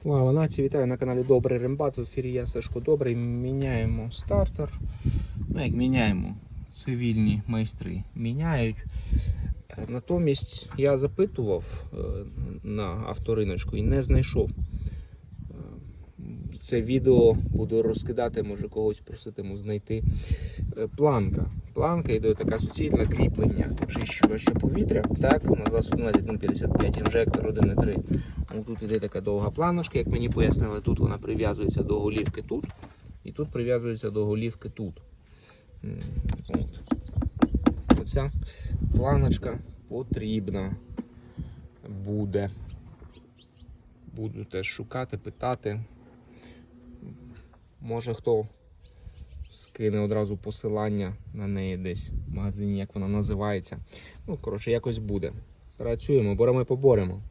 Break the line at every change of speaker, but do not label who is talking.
Слава нації, вітаю на каналі Добрий Рембат. В ефірі я Сашко Добрий. Міняємо стартер. Ну, як міняємо, цивільні майстри міняють. Е, Натомість я запитував е, на авториночку і не знайшов. Це відео буду розкидати, може когось проситиму знайти. Е, Планка. Планка йде така суцільна кріплення очищувача повітря. Так, на 21.55 інжектор 1.3. Ну, Тут іде така довга планочка, як мені пояснили, тут вона прив'язується до голівки тут, і тут прив'язується до голівки тут. От. Оця планочка потрібна буде. Буду теж шукати, питати. Може хто скине одразу посилання на неї десь в магазині, як вона називається. Ну, коротше, якось буде. Працюємо, боремо і поборемо.